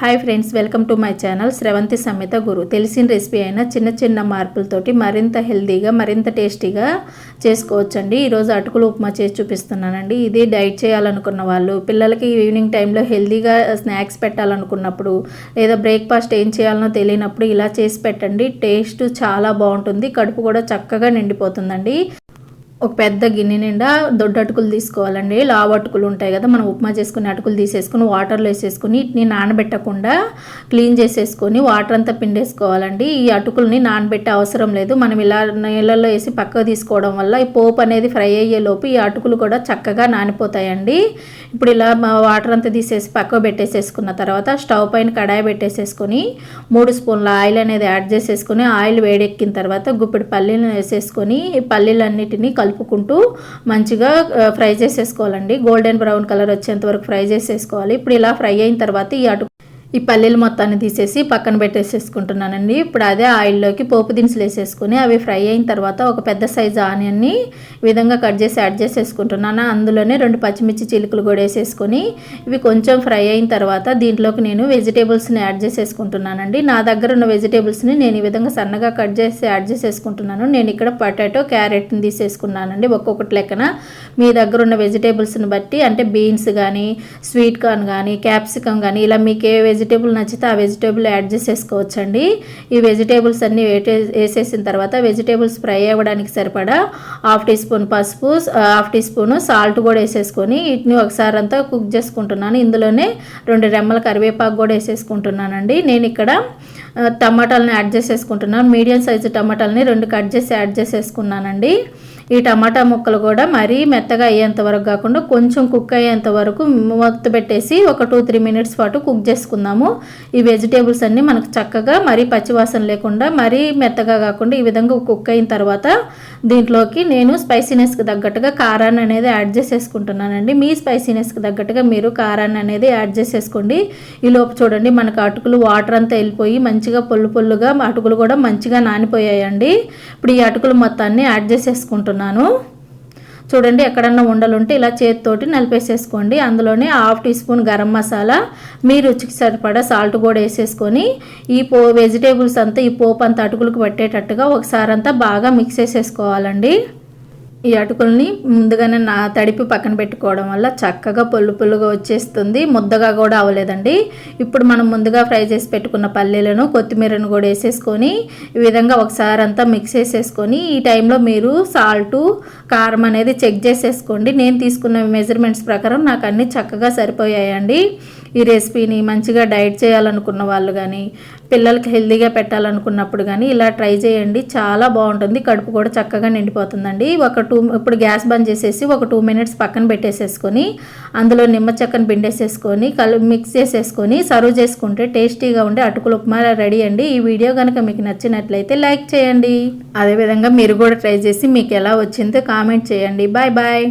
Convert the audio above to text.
Hi friends welcome to my channel Sravanthi సమేత గురు. తెలిసిన recipe అయినా చిన్న చిన్న మార్పులతోటి మరింత హెల్తీగా మరింత టేస్టీగా చేసుకోవచ్చండి. ఈరోజు అటుకులు ఉప్మా చేసి చూపిస్తున్నానండి. ఇది డైట్ చేయాలనుకున్న వాళ్ళు పిల్లలకి ఈవినింగ్ టైంలో హెల్తీగా స్నాక్స్ పెట్టాలనుకున్నప్పుడు లేదా బ్రేక్ఫాస్ట్ ఏం చేయాలనో తెలియనప్పుడు ఇలా చేసి పెట్టండి. టేస్ట్ చాలా బాగుంటుంది. కడుపు కూడా చక్కగా నిండిపోతుందండి. ఒక పెద్ద గిన్నె నిండా దొడ్డు అటుకులు తీసుకోవాలండి. లావు అటుకులు ఉంటాయి కదా మనం ఉప్మా చేసుకుని అటుకులు తీసేసుకుని వాటర్లో వేసేసుకుని వీటిని నానబెట్టకుండా క్లీన్ చేసేసుకొని వాటర్ అంతా పిండేసుకోవాలండి. ఈ అటుకుల్ని నానబెట్టే అవసరం లేదు. మనం ఇలా నీళ్ళల్లో వేసి పక్కకు తీసుకోవడం వల్ల ఈ పోపు అనేది ఫ్రై అయ్యే లోపు ఈ అటుకులు కూడా చక్కగా నానిపోతాయండి. ఇప్పుడు ఇలా వాటర్ అంతా తీసేసి పక్కకు పెట్టేసేసుకున్న తర్వాత స్టవ్ పైన కడాయి పెట్టేసేసుకొని మూడు స్పూన్ల ఆయిల్ అనేది యాడ్ చేసేసుకొని ఆయిల్ వేడెక్కిన తర్వాత గుప్పిడి పల్లీలను వేసేసుకొని ఈ పల్లీలన్నిటిని కలుపుకుంటూ మంచిగా ఫ్రై చేసేసుకోవాలండి. గోల్డెన్ బ్రౌన్ కలర్ వచ్చేంత వరకు ఫ్రై చేసేసుకోవాలి. ఇప్పుడు ఇలా ఫ్రై అయిన తర్వాత ఈ అటు ఈ పల్లీలు మొత్తాన్ని తీసేసి పక్కన పెట్టేసేసుకుంటున్నానండి. ఇప్పుడు అదే ఆయిల్లోకి పోపు దినుసులు వేసేసుకుని అవి ఫ్రై అయిన తర్వాత ఒక పెద్ద సైజు ఆనియన్ని విధంగా కట్ చేసి యాడ్ చేసేసుకుంటున్నాను. అందులోనే రెండు పచ్చిమిర్చి చిలుకలు కూడా వేసేసుకొని ఇవి కొంచెం ఫ్రై అయిన తర్వాత దీంట్లోకి నేను వెజిటేబుల్స్ని యాడ్ చేసేసుకుంటున్నానండి. నా దగ్గర ఉన్న వెజిటేబుల్స్ని నేను ఈ విధంగా సన్నగా కట్ చేసి యాడ్ చేసేసుకుంటున్నాను. నేను ఇక్కడ పొటాటో క్యారెట్ని తీసేసుకున్నానండి ఒక్కొక్కటి లెక్కన. మీ దగ్గర ఉన్న వెజిటేబుల్స్ని బట్టి అంటే బీన్స్ కానీ స్వీట్ కార్న్ కానీ క్యాప్సికమ్ కానీ ఇలా మీకు ఏ వెజిటేబుల్ నచ్చితే ఆ వెజిటేబుల్ యాడ్ చేసేసుకోవచ్చండి. ఈ వెజిటేబుల్స్ అన్నీ వేసేసిన తర్వాత వెజిటేబుల్స్ ఫ్రై అవ్వడానికి సరిపడా హాఫ్ టీ స్పూన్ పసుపు హాఫ్ టీ స్పూన్ సాల్ట్ కూడా వేసేసుకొని వీటిని ఒకసారి అంతా కుక్ చేసుకుంటున్నాను. ఇందులోనే రెండు రెమ్మల కరివేపాకు కూడా వేసేసుకుంటున్నానండి. నేను ఇక్కడ టమాటాలని యాడ్ చేసేసుకుంటున్నాను. మీడియం సైజు టమాటాలని రెండు కట్ చేసి యాడ్ చేసేసుకున్నానండి. ఈ టమాటా ముక్కలు కూడా మరీ మెత్తగా అయ్యేంత వరకు కాకుండా కొంచెం కుక్ అయ్యేంత వరకు మొత్త పెట్టేసి ఒక టూ త్రీ మినిట్స్ పాటు కుక్ చేసుకుందాము. ఈ వెజిటేబుల్స్ అన్నీ మనకు చక్కగా మరీ పచ్చివాసన లేకుండా మరీ మెత్తగా కాకుండా ఈ విధంగా కుక్ అయిన తర్వాత దీంట్లోకి నేను స్పైసీనెస్కి తగ్గట్టుగా కారాన్ని అనేది యాడ్ చేసేసుకుంటున్నానండి. మీ స్పైసీనెస్కి తగ్గట్టుగా మీరు కారాన్ని అనేది యాడ్ చేసేసుకోండి. ఈ లోపు చూడండి మనకు అటుకులు వాటర్ అంతా వెళ్ళిపోయి మంచిగా పొల్లు పొల్లుగా అటుకులు కూడా మంచిగా నానిపోయాయండి. ఇప్పుడు ఈ అటుకులు మొత్తాన్ని యాడ్ చేసేసుకుంటున్నాను. చూడండి ఎక్కడన్నా ఉండలుంటే ఇలా చేతితోటి నలిపేసేసుకోండి. అందులోనే half teaspoon garam masala మీ రుచికి సరిపడా సాల్ట్ కూడా వేసేసుకొని ఈ పో వెజిటేబుల్స్ అంతా ఈ పోపు అంతా అటుకులకు పట్టేటట్టుగా ఒకసారి అంతా బాగా మిక్స్ చేసేసుకోవాలండి. ఈ అటుకుల్ని ముందుగానే నా తడిపి పక్కన పెట్టుకోవడం వల్ల చక్కగా పొల్లు పొల్లుగా వచ్చేస్తుంది. ముద్దగా కూడా అవ్వలేదండి. ఇప్పుడు మనం ముందుగా ఫ్రై చేసి పెట్టుకున్న పల్లీలను కొత్తిమీరను కూడా వేసేసుకొని ఈ విధంగా ఒకసారి అంతా మిక్స్ చేసేసుకొని ఈ టైంలో మీరు సాల్టు కారం అనేది చెక్ చేసేసుకోండి. నేను తీసుకున్న మెజర్మెంట్స్ ప్రకారం నాకు అన్నీ చక్కగా సరిపోయాయండి. ఈ రెసిపీని మంచిగా డైట్ చేయాలనుకున్న వాళ్ళు కానీ పిల్లలకి హెల్తీగా పెట్టాలనుకున్నప్పుడు కానీ ఇలా ట్రై చేయండి. చాలా బాగుంటుంది. కడుపు కూడా చక్కగా నిండిపోతుందండి. ఒక టూ ఇప్పుడు గ్యాస్ బంద్ చేసేసి ఒక టూ మినిట్స్ పక్కన పెట్టేసేసుకొని అందులో నిమ్మ చెక్కను పిండేసేసుకొని కలు మిక్స్ చేసేసుకొని సర్వ్ చేసుకుంటే టేస్టీగా ఉండే అటుకులు ఉప్మా రెడీ అండి. ఈ వీడియో కనుక మీకు నచ్చినట్లయితే లైక్ చేయండి. అదేవిధంగా మీరు కూడా ట్రై చేసి మీకు ఎలా వచ్చిందో కామెంట్ చేయండి. Bye bye.